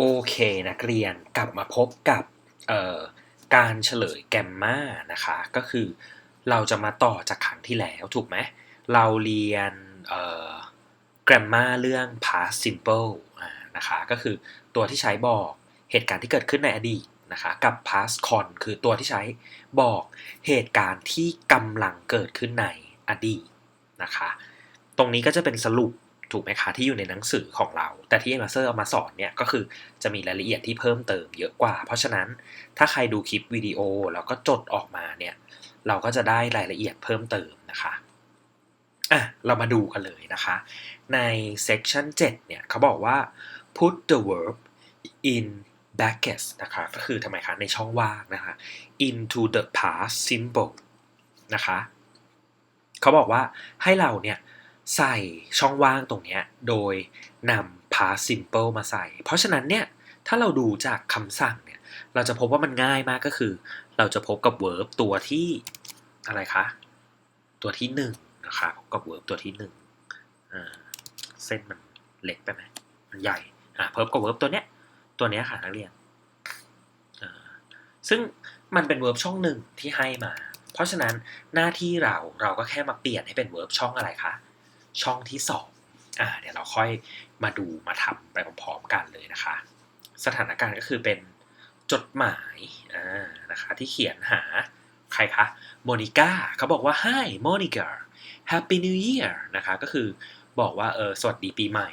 โอเคนักเรียนกลับมาพบกับการเฉลยแกมมานะคะก็คือเราจะมาต่อจากครั้งที่แล้วถูกไหมเราเรียนเอ่อ grammar เรื่อง past simple นะคะก็คือตัวที่ใช้บอกเหตุการณ์ที่เกิดขึ้นในอดีตนะคะกับ past con คือตัวที่ใช้บอกเหตุการณ์ที่กำลังเกิดขึ้นในอดีตนะคะตรงนี้ก็จะเป็นสรุป ถูกไหมคะที่อยู่ในหนังสือของเรา แต่ที่มาเซอร์เอามาสอนเนี่ยก็คือจะมีรายละเอียดที่เพิ่มเติมเยอะกว่า เพราะฉะนั้นถ้าใครดูคลิปวิดีโอแล้วก็จดออกมาเนี่ยเราก็จะได้รายละเอียดเพิ่มเติมนะคะอะเรามาดูกันเลยนะคะ ใน section 7 เนี่ยเขาบอกว่า put the verb in brackets นะคะก็คือทำไมคะในช่องว่างนะคะ into the past simple นะคะเขาบอกว่าให้เราเนี่ย ใส่ช่องว่างตรงนี้โดยนำ past simple มาใส่ เพราะฉะนั้นเนี่ยถ้าเราดูจากคำสั่งเนี่ยเราจะพบว่ามันง่ายมากก็คือ เราจะพบกับ verb ตัวที่อะไรคะ ตัวที่หนึ่งนะคะพบกับ verb ตัวที่หนึ่งเส้นมันเล็กไปไหมมันใหญ่อ่าเพิ่มกับ verb ตัวเนี้ยตัวเนี้ยค่ะนักเรียนซึ่งมันเป็น verb ช่องหนึ่งที่ให้มา เพราะฉะนั้นหน้าที่เราเราก็แค่มาเปลี่ยนให้เป็น verb ช่องอะไรคะ ช่องที่2อ่าเดี๋ยวเราค่อยมาดูมาทำไปพร้อมๆกันเลยนะคะ สถานการณ์ก็คือเป็นจดหมายอ่านะคะที่เขียนหาใครคะโมนิก้าเขาบอกว่า Hi Monica Happy New Year นะคะก็คือบอกว่าเออสวัสดีปีใหม่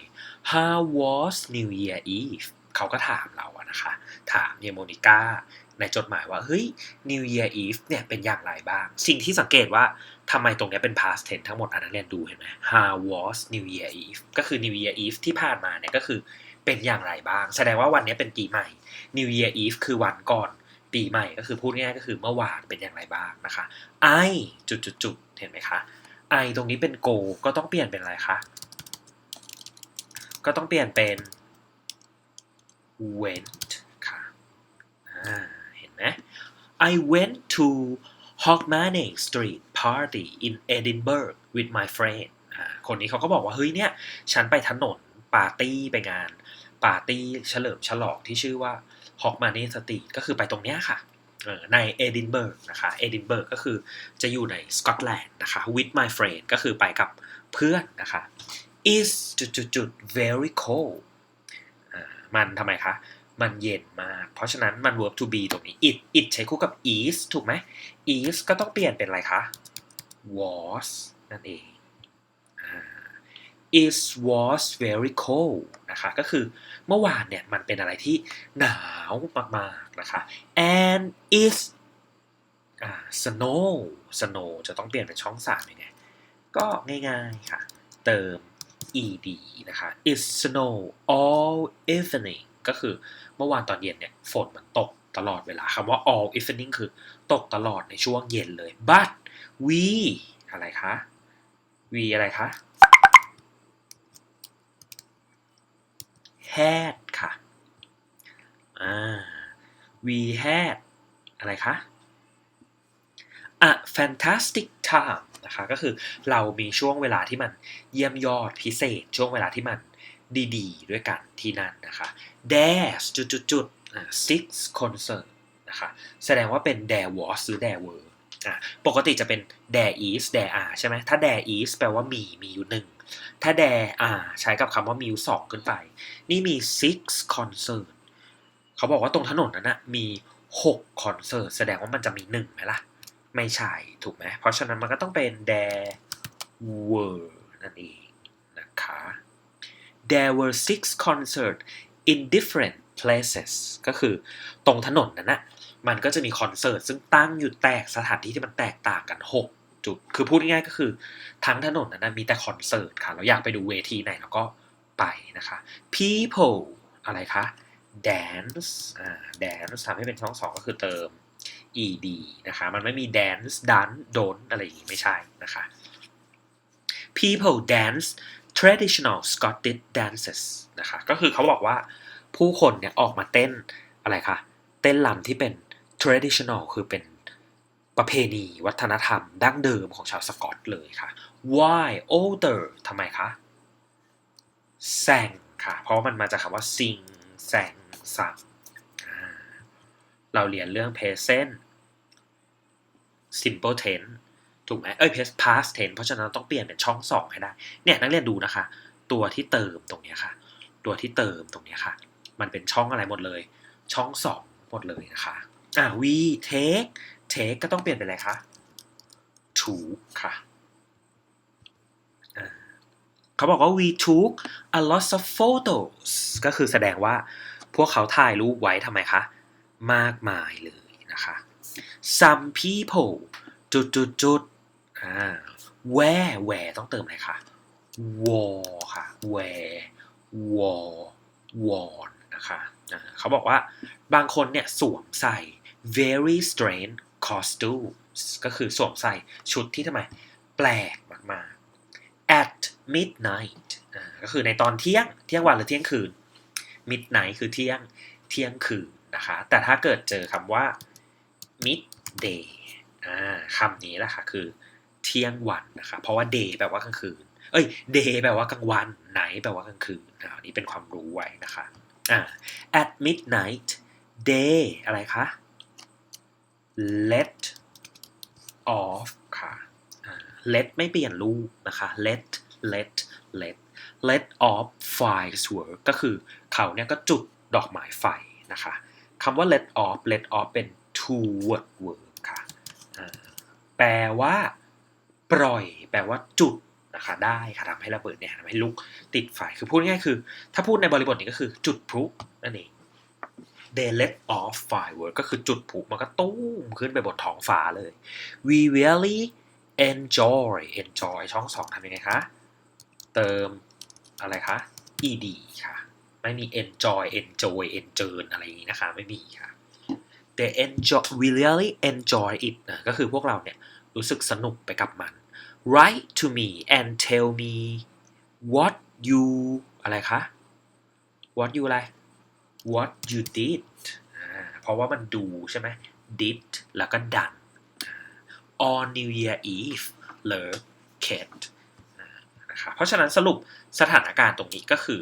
How was New Year Eve เขาก็ถามเราอะนะคะ ถามเยโมนิก้า ในจดหมายว่า เฮ้ย New Year Eve เนี่ยเป็นอย่างไรบ้าง สิ่งที่สังเกตว่าทำไมตรงนี้เป็น past tense ทั้งหมดอันนักเรียนดูเห็นไหม How was New Year Eve ก็คือ New Year Eve ที่ผ่านมาเนี่ยก็คือเป็นอย่างไรบ้าง แสดงว่าวันนี้เป็นปีใหม่ New Year Eve คือวันก่อนปีใหม่ก็คือพูดง่ายๆก็คือเมื่อวานเป็นอย่างไรบ้างนะคะ I จุดจุดจุดเห็นไหมคะ I ตรงนี้เป็น go ก็ต้องเปลี่ยนเป็นอะไรคะก็ต้องเปลี่ยนเป็น went ค่ะอ่า นไหม I went to Hogmanay Street Party in Edinburgh with my friend คนนี้เขาก็บอกว่า เฮ้ยเนี่ย ฉันไปถนนปาร์ตี้ไปงาน ปาร์ตี้เฉลิมฉลองที่ชื่อว่า Hogmanay Street ก็คือไปตรงเนี้ยค่ะในเอดินเบิร์กนะคะเอดินเบิร์กก็คือจะอยู่ในสกอตแลนด์นะคะ with my friend ก็คือไปกับเพื่อนนะคะ is จุดจุดจุด very cold มันทำไมคะ มันเย็นมาก เพราะฉะนั้นมัน verb to be ตรงนี้ it it ใช้คู่กับ is ถูกไหม is ก็ต้องเปลี่ยนเป็นอะไรคะ was นั่นเอง it was very cold นะคะก็คือเมื่อวานเนี่ยมันเป็นอะไรที่หนาวมากๆนะคะ and it snow snow จะต้องเปลี่ยนเป็นช่องสามยังไงก็ง่ายๆค่ะ เติม ed นะคะ it snow all evening ก็คือเมื่อวานตอนเย็นเนี่ยฝนมันตกตลอดเวลาคำว่า all evening คือตกตลอดในช่วงเย็นเลย but we อะไรคะ we อะไรคะ had ค่ะอ่า we had อะไรคะ a fantastic time นะคะก็คือเรามีช่วงเวลาที่มันเยี่ยมยอดพิเศษ ช่วงเวลาที่มัน ดีๆ ด้วยกันที่นั่นนะคะ dash จุดๆๆ six concert นะคะแสดงว่าเป็น there was หรือ there were อะปกติจะเป็น there is there are ใช่ไหมถ้า there is แปลว่ามีมีอยู่หนึ่งถ้า there are ใช้กับคำว่ามีอยู่สองขึ้นไป นี่มี six concert เขาบอกว่าตรงถนนนั้นนะมี6คอนเสิร์ตแสดงว่ามันจะมีหนึ่งไหมล่ะ ไม่ใช่ ถูกไหม เพราะฉะนั้นมันก็ต้องเป็น there were นั่นเองนะคะ there were six concerts in different places ก็คือตรงถนนนั้นนะมันก็จะมีคอนเสิร์ตซึ่งตั้งอยู่แตกสถานที่ที่มันแตกต่างกัน 6 จุด คือพูดง่ายๆก็คือ ทั้งถนนนั้นมีแต่คอนเสิร์ตค่ะ เราอยากไปดูเวทีไหนเราก็ไปนะคะ people อะไรคะ dance อ่า dance ทำให้เป็นช่องสองก็คือเติม ed นะคะ มันไม่มี dance dance don't อะไรอย่างงี้ไม่ใช่นะคะ people dance traditional Scottish dances นะคะก็คือเขาบอกว่าผู้คนเนี่ยออกมาเต้นอะไรคะเต้นรำที่เป็น traditional คือเป็นประเพณีวัฒนธรรมดั้งเดิมของชาวสกอตเลยค่ะ why older ทำไมคะ sang ค่ะ เพราะมันมาจากคำว่า sing sang ซ้ำอ่าเราเรียนเรื่อง present simple tense ถูกไหมเอ้ย past tense เพราะฉะนั้นต้องเปลี่ยนเป็นช่องสองให้ได้ เนี่ยนักเรียนดูนะคะ ตัวที่เติมตรงนี้ค่ะ ตัวที่เติมตรงนี้ค่ะ มันเป็นช่องอะไรหมดเลย ช่องสองหมดเลยนะคะ อ่า we take take ก็ต้องเปลี่ยนเป็นอะไรคะ to ค่ะเขาบอกว่า we took a lot of photos ก็คือแสดงว่าพวกเขาถ่ายรูปไว้ทำไมคะ มากมายเลยนะคะ some people จุดจุดจุด อ่า where where ต้องเติมอะไรคะ wore ค่ะ where wore worn นะคะเขาบอกว่าบางคนเนี่ยสวมใส่ very strange costume ก็คือสวมใส่ชุดที่ทำไม แปลกมากๆ at midnight ก็คือในตอนเที่ยง เที่ยงวันหรือเที่ยงคืน midnight คือเที่ยง เที่ยงคืนนะคะ แต่ถ้าเกิดเจอคำว่า midday คำนี้แหละค่ะคือ เที่ยงวันนะคะเพราะว่า day แปลว่ากลางคืน เอ้ย day แปลว่ากลางวัน night แปลว่ากลางคืนอันนี้เป็นความรู้ไว้นะคะอ่า at midnight day อะไรคะ let off ค่ะ let ไม่เปลี่ยนรูปนะคะ let let let let off firework ก็คือเขาเนี่ยก็จุดดอกไม้ไฟนะคะคำว่า let off let off เป็น two word verb ค่ะ แปลว่า ปล่อยแปลว่าจุดนะคะได้ค่ะทำให้ระเบิดเนี่ยทำให้ลุกติดไฟคือพูดง่ายคือ ถ้าพูดในบริบทนี้ก็คือจุดพลุนั่นเอง they let off firework ก็คือจุดพลุมันก็ตุ้มขึ้นไปบนท้องฟ้าเลย we really enjoy enjoy ช่องสองทำยังไงคะ เติมอะไรคะ ed ค่ะ ไม่มี enjoy enjoy enjoy อะไรอย่างนี้นะคะ ไม่มีค่ะ they enjoy we really enjoy it นะก็คือพวกเราเนี่ย รู้สึกสนุกไปกับมัน write to me and tell me what you อะไรคะ what you อะไร what you did เพราะว่ามันดูใช่ไหม did แล้วก็ done on New Year Eve love Kate นะคะเพราะฉะนั้นสรุปสถานการณ์ตรงนี้ก็คือ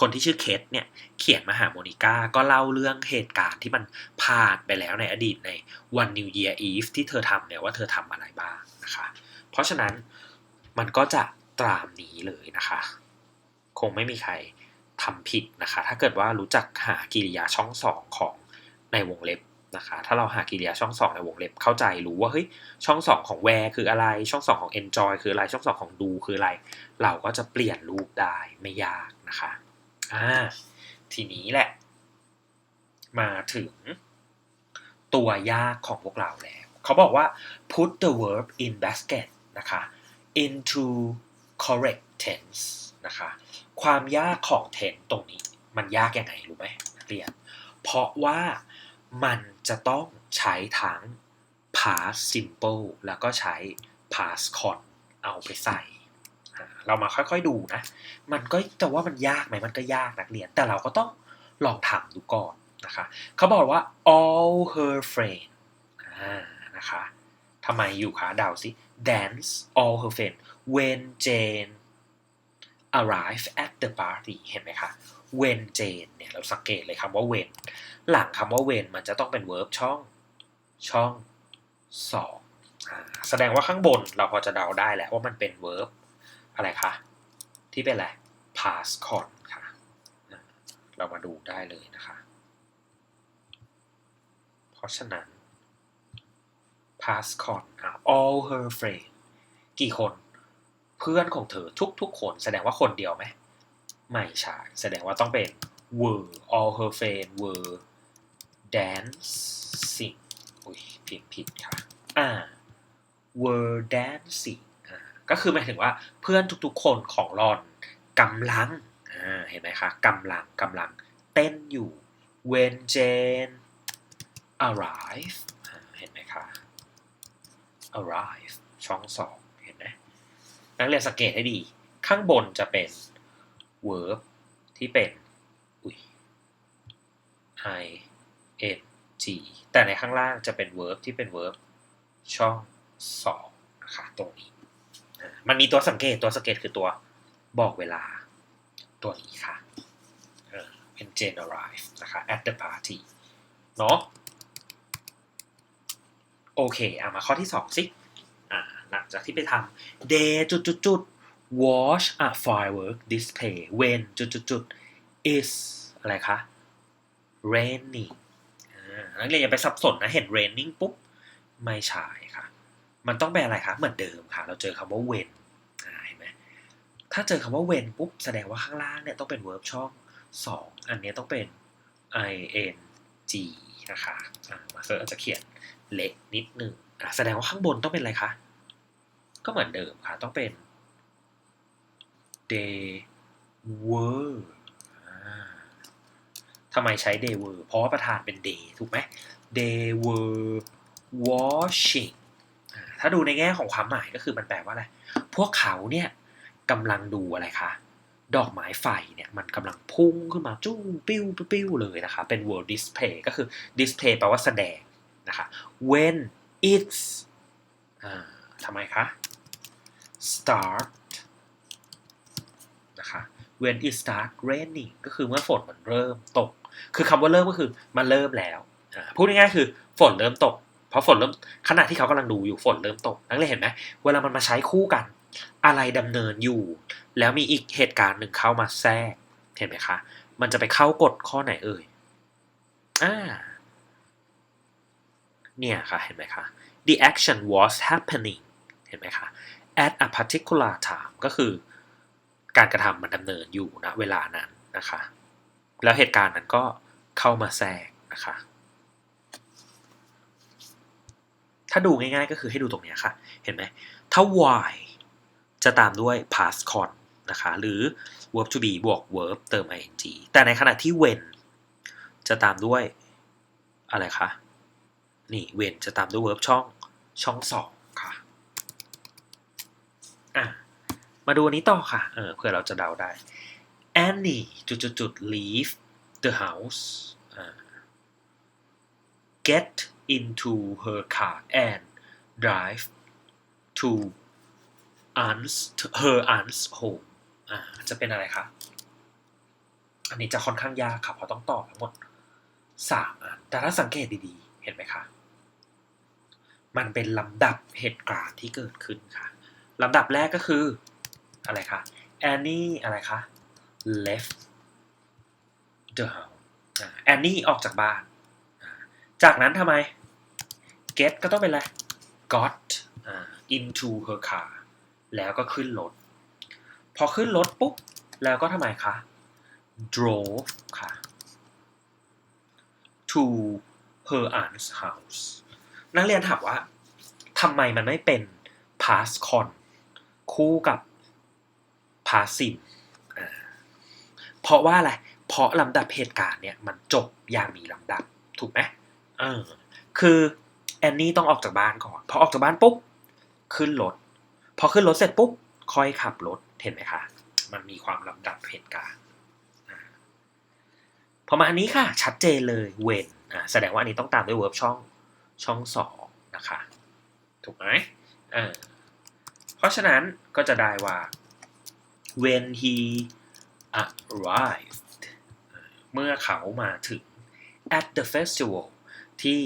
คนที่ชื่อเคทเนี่ยเขียนมาหาโมนิก้าก็เล่าเรื่องเหตุการณ์ที่มันผ่านไปแล้วในอดีตในวัน New Year Eve ที่เธอทำเนี่ยว่าเธอทำอะไรบ้างนะคะ เพราะฉะนั้นมันก็จะตรามนี้เลยนะคะ คงไม่มีใครทำผิดนะคะ ถ้าเกิดว่ารู้จักหากิริยาช่องสองของในวงเล็บนะคะ ถ้าเราหากิริยาช่องสองในวงเล็บเข้าใจรู้ว่าเฮ้ยช่องสองของ where คืออะไร ช่องสองของ enjoy คืออะไร ช่องสองของ do คืออะไร เราก็จะเปลี่ยนรูปได้ไม่ยากนะคะ อ่าทีนี้แหละ มาถึงตัวยากของพวกเราแล้ว เขาบอกว่า put the verb in basket นะคะ into correct tense นะคะ ความยากของ tense ตรงนี้ มันยากยังไงรู้ไหมนักเรียน เพราะว่ามันจะต้องใช้ทั้ง past simple แล้วก็ใช้ past con เอาไปใส่ เรามาค่อยๆดูนะ มันก็จะว่ามันยากไหมมันก็ยากนักเรียน แต่เราก็ต้องลองทำดูก่อนนะคะเขาบอกว่า all her friends นะคะทำไมอยู่คะเดาสิ dance all her friends when Jane arrive at the party เห็นไหมคะ when Jane เนี่ยเราสังเกตเลยคำว่า when หลังคำว่า when มันจะต้องเป็น verb ช่องช่องสองแสดงว่าข้างบนเราพอจะเดาได้แหละว่ามันเป็น verb อะไรคะ ที่เป็นอะไร past con ค่ะ เรามาดูได้เลยนะคะ เพราะฉะนั้น past con อะ all her friends กี่คน เพื่อนของเธอทุกๆคน แสดงว่าคนเดียวไหม ไม่ใช่ แสดงว่าต้องเป็น were all her friends were dancing อุ้ยผิดผิดค่ะ อ่า were dancing ก็คือหมายถึงว่าเพื่อนทุกๆ คนของรอนกำลังเห็นไหมคะกำลังกำลังเต้นอยู่ when Jane arrive เห็นไหมคะ arrive ช่องสองเห็นไหมนักเรียนสังเกตให้ดี ข้างบนจะเป็น verb ที่เป็นอุ้ย i n g แต่ในข้างล่างจะเป็น verb ที่เป็น verb ช่องสองนะคะตรงนี้ มันมีตัวสังเกตตัวสังเกตคือตัวบอกเวลา ตัวนี้ค่ะเออ engine arrive นะคะ at the party เนาะโอเคเอามาข้อที่ 2 สิอ่าหลังจากที่ไปทำ day จุดจุดจุด watch a firework display when จุดจุดจุด is อะไรคะ raining นักเรียนอย่าไปสับสนนะ เห็น raining ปุ๊บ ไม่ใช่ค่ะ มันต้องเป็นอะไรคะเหมือนเดิมค่ะ เราเจอคำว่า when เห็นไหมถ้าเจอคำว่า when ปุ๊บแสดงว่าข้างล่างเนี่ยต้องเป็น verb ช่อง 2 อันนี้ต้องเป็น ing นะคะมาเซอร์อาจจะเขียนเล็กนิดนึงแสดงว่าข้างบนต้องเป็นอะไรคะ ก็เหมือนเดิมค่ะ ต้องเป็น they were ทำไมใช้ they were เพราะว่าประธานเป็น they ถูกไหม they were watching ถ้าดูในแง่ของความหมายก็คือมันแปลว่าอะไร พวกเขาเนี่ยกำลังดูอะไรคะ ดอกไม้ไฟเนี่ยมันกำลังพุ่งขึ้นมาจู้ปิ้วปิ้วปิ้วเลยนะคะ เป็น world display ก็คือ display แปลว่าแสดงนะคะ when it's อ่าทำไมคะ start นะคะ when it start raining ก็คือเมื่อฝนมันเริ่มตก คือคำว่าเริ่มก็คือมันเริ่มแล้ว พูดง่ายๆคือฝนเริ่มตก เพราะฝนเริ่มขณะที่เขากำลังดูอยู่ฝนเริ่มตกนักเรียนเห็นไหมเวลามันมาใช้คู่กัน อะไรดำเนินอยู่ แล้วมีอีกเหตุการณ์หนึ่งเข้ามาแทรก เห็นไหมคะ มันจะไปเข้ากฎข้อไหนเอ่ยอ่าเนี่ยค่ะเห็นไหมคะ the action was happening เห็นไหมคะ at a particular time ก็คือ การกระทำมันดำเนินอยู่ณเวลานั้นนะคะ แล้วเหตุการณ์นั้นก็เข้ามาแทรกนะคะ ถ้าดูง่ายๆก็คือให้ดูตรงนี้ค่ะ เห็นไหม ถ้า why จะตามด้วย past con นะคะ หรือ verb to be บวก verb เติม ing แต่ในขณะที่ when จะตามด้วยอะไรคะ นี่ when จะตามด้วย verb ช่องช่องสองค่ะ อะ มาดูอันนี้ต่อค่ะ เออเพื่อเราจะเดาได้ Annie จุดจุดจุด leave the house get into her car and drive to aunt's her aunt's home อ่าจะเป็นอะไรคะ อันนี้จะค่อนข้างยากค่ะเพราะต้องตอบทั้งหมดสามอัน แต่ถ้าสังเกตดีๆ เห็นไหมคะ มันเป็นลำดับเหตุการณ์ที่เกิดขึ้นค่ะ ลำดับแรกก็คือ อะไรคะ Annie อะไรคะ left the house Annie ออกจากบ้าน จากนั้นทำไม get ก็ต้องเป็นอะไร got into her car แล้วก็ขึ้นรถ พอขึ้นรถปุ๊บ แล้วก็ทำไมคะ drove ค่ะ to her aunt's house นักเรียนถามว่าทำไมมันไม่เป็น past con คู่กับ passive เพราะว่าอะไร เพราะลำดับเหตุการณ์เนี่ยมันจบอย่างมีลำดับ ถูกไหมเออคือ แอนนี่ต้องออกจากบ้านก่อน พอออกจากบ้านปุ๊บ ขึ้นรถ พอขึ้นรถเสร็จปุ๊บ ค่อยขับรถ เห็นไหมคะ มันมีความลำดับเหตุการณ์พอมาอันนี้ค่ะ ชัดเจนเลย when อ่าแสดงว่าอันนี้ต้องตามด้วย verb ช่องช่องสองนะคะ ถูกไหมเออเพราะฉะนั้นก็จะได้ว่า when he arrived เมื่อเขามาถึง at the festival ที่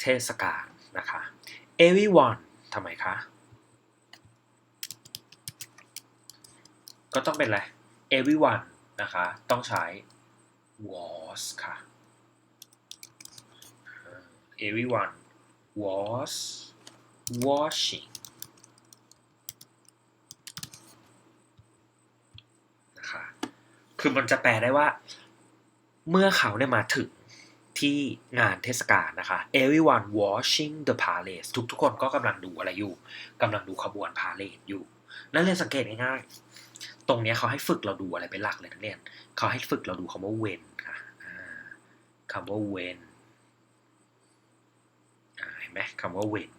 เทศกาล นะคะ everyone ทำไมคะ ก็ต้องเป็นอะไร everyone นะคะ ต้องใช้ was ค่ะ everyone was watching นะคะ คือมันจะแปลได้ว่า เมื่อเขาเนี่ยมาถึง ที่งานเทศกาลนะคะ everyone watching the parade ทุกทุกคนก็กำลังดูอะไรอยู่กำลังดูขบวนพาเลทอยู่ นั่นเรียสังเกตง่ายๆ ตรงนี้เขาให้ฝึกเราดูอะไรเป็นหลักเลยนักเรียนเขาให้ฝึกเราดูคำว่า when ค่ะคำว่า when เห็นไหมคำว่า when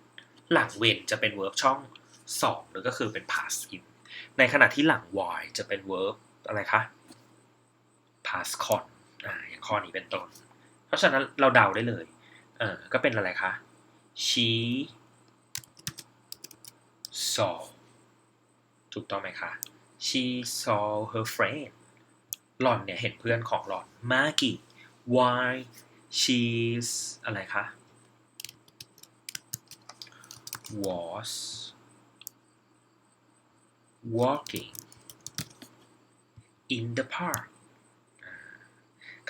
หลัง when จะเป็น verb ช่องสองหรือก็คือเป็น past tense ในขณะที่หลัง why จะเป็น verb อะไรคะ past con อ่าอย่างข้อนี้เป็นต้น เพราะฉะนั้นเราเดาได้เลยเออก็เป็นอะไรคะ she saw ถูกต้องไหมคะ she saw her friend หล่อนเนี่ยเห็นเพื่อนของหล่อนมากิ why she's อะไรคะ was walking in the park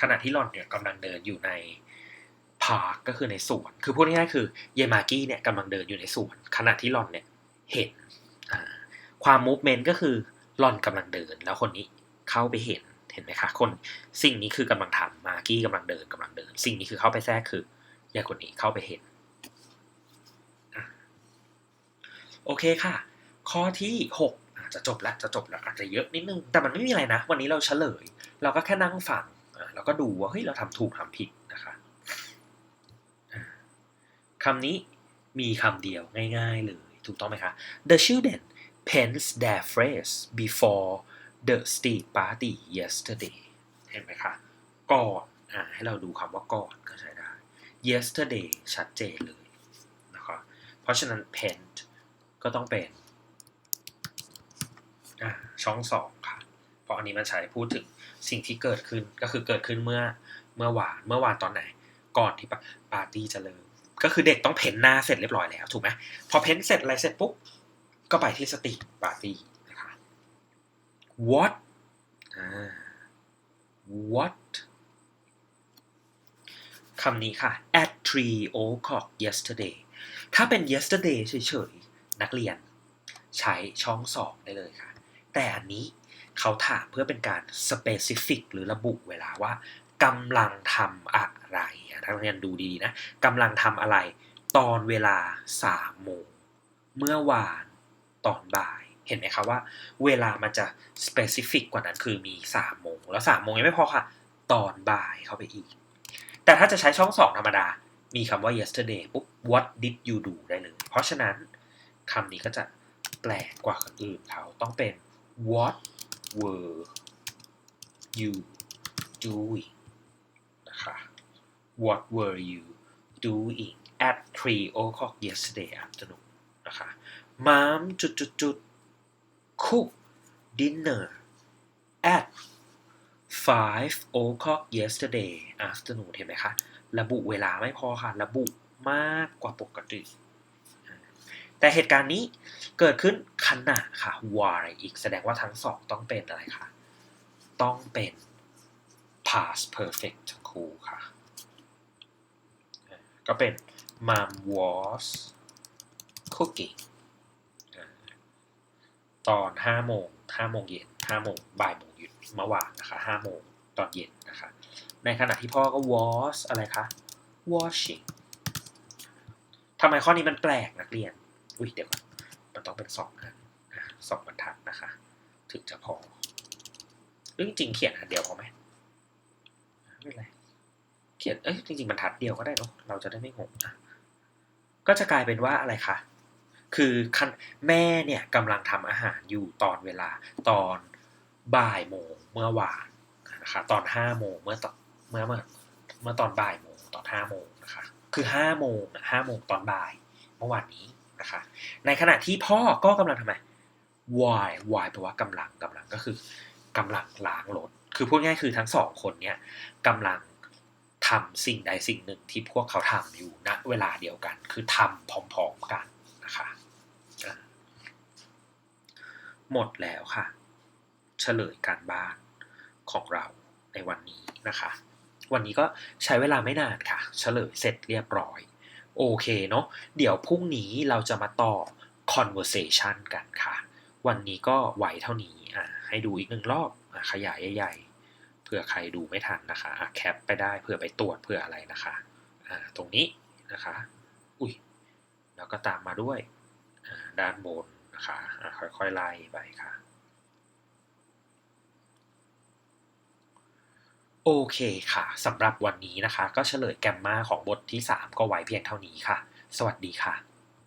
ขณะที่หล่อนเนี่ยกำลังเดินอยู่ในพาร์คก็คือในสวน คือพูดง่ายๆคือเยมากี้เนี่ยกำลังเดินอยู่ในสวน ขณะที่หล่อนเนี่ยเห็นความมูฟเมนต์ก็คือหล่อนกำลังเดิน แล้วคนนี้เข้าไปเห็นเห็นไหมคะ คนสิ่งนี้คือกำลังทำมากี้กำลังเดินกำลังเดิน สิ่งนี้คือเข้าไปแทรกคือยายคนนี้เข้าไปเห็นโอเคค่ะ ข้อที่หกจะจบแล้วจะจบแล้วอาจจะเยอะนิดนึง แต่มันไม่มีอะไรนะ วันนี้เราเฉลย เราก็แค่นั่งฟัง แล้วก็ดูว่าเฮ้ยเราทำถูกทำผิดนะคะอะคำนี้มีคำเดียวง่ายๆเลยถูกต้องไหมคะ The children pens their phrase before the street party yesterday เห็นไหมคะ ก่อนอะให้เราดูคำว่าก่อนก็ใช้ได้ yesterday ชัดเจนเลยนะครับเพราะฉะนั้น pent ก็ต้องเป็นช่องสองค่ะ เพราะอันนี้มันใช้พูดถึง สิ่งที่เกิดขึ้นก็คือเกิดขึ้นเมื่อเมื่อวานเมื่อวานตอนไหน ก่อนที่ปาร์ตี้จะเริ่มก็คือเด็กต้องเพ้นหน้าเสร็จเรียบร้อยแล้วถูกไหมพอเพ้นเสร็จอะไรเสร็จปุ๊บก็ไปที่สตรีทปาร์ตี้นะคะ what what คำนี้ค่ะ at three o'clock yesterday ถ้าเป็น yesterday เฉยๆ นักเรียน ใช้ช่องสองได้เลยค่ะ แต่อันนี้ เขาถามเพื่อเป็นการ specific หรือระบุเวลาว่ากำลังทำอะไรอะนักเรียนดูดีๆนะกำลังทำอะไร ตอนเวลาสามโมงเมื่อวานตอนบ่ายเห็นไหมคะว่า เวลามันจะ specific กว่านั้นคือมีสามโมงแล้วสามโมงยังไม่พอค่ะ ตอนบ่ายเข้าไปอีก แต่ถ้าจะใช้ช่องสองธรรมดา มีคำว่า yesterday ปุ๊บ what did you do ได้เลย เพราะฉะนั้นคำนี้ก็จะแปลกกว่าคนอื่นเขาต้องเป็น what were you doing นะคะ what were you doing at three o'clock yesterday afternoon นะคะ mom จุดจุดจุด cook dinner at five o'clock yesterday afternoon เห็นไหมคะ ระบุเวลาไม่พอค่ะ ระบุมากกว่าปกติ แต่เหตุการณ์นี้เกิดขึ้นขณะค่ะ why อีกแสดงว่าทั้งสองต้องเป็นอะไรคะต้องเป็น past perfect ทั้งคู่ค่ะ ก็เป็น mom was cooking ตอนห้าโมงห้าโมงเย็นห้าโมงบ่ายโมงหยุดเมื่อวานนะคะห้าโมงตอนเย็นนะคะ ในขณะที่พ่อก็ was อะไรคะ washing ทำไมข้อนี้มันแปลกนักเรียน อุ้ยเดี๋ยวก่อนมันต้องเป็นสองอันะสองบรรทัดนะคะ ถึงจะพอเรื่องจริงเขียนอันเดียวพอไหมไม่เป็นไรเขียนเอ้ยจริงๆบรรทัดเดียวก็ได้เนอะเราจะได้ไม่งงนะก็จะกลายเป็นว่าอะไรคะคือคันแม่เนี่ยกำลังทำอาหารอยู่ตอนเวลาตอนบ่ายโมงเมื่อวานนะคะตอนห้าโมงเมื่อตอนเมื่อเมื่อเมื่อตอนบ่ายโมงตอนห้าโมงนะคะคือห้าโมงห้าโมงตอนบ่ายเมื่อวานนี้ นะคะ ในขณะที่พ่อก็กำลังทำไม why why แปลว่ากำลังกำลังก็คือกำลังล้างรถ คือพูดง่ายคือทั้งสองคนเนี่ยกำลังทำสิ่งใดสิ่งหนึ่งที่พวกเขาทำอยู่ณเวลาเดียวกัน คือทำพร้อมๆกันนะคะหมดแล้วค่ะ เฉลยการบ้านของเราในวันนี้นะคะ วันนี้ก็ใช้เวลาไม่นานค่ะ เฉลยเสร็จเรียบร้อย โอเคเนาะเดี๋ยวพรุ่งนี้เราจะมาต่อ conversation กันค่ะ วันนี้ก็ไหวเท่านี้อะให้ดูอีกหนึ่งรอบอขยายใหญ่ๆเผื่อใครดูไม่ทันนะคะอะแคปไปได้เผื่อไปตรวจเผื่ออะไรนะคะอ่าตรงนี้นะคะ อุ้ยแล้วก็ตามมาด้วยด้านบนนะคะะค่อยๆไล่ไปค่ะ โอเคค่ะสำหรับวันนี้นะคะ ก็เฉลยแกมมาของบทที่ 3 ก็ไว้เพียงเท่านี้ค่ะ สวัสดีค่ะ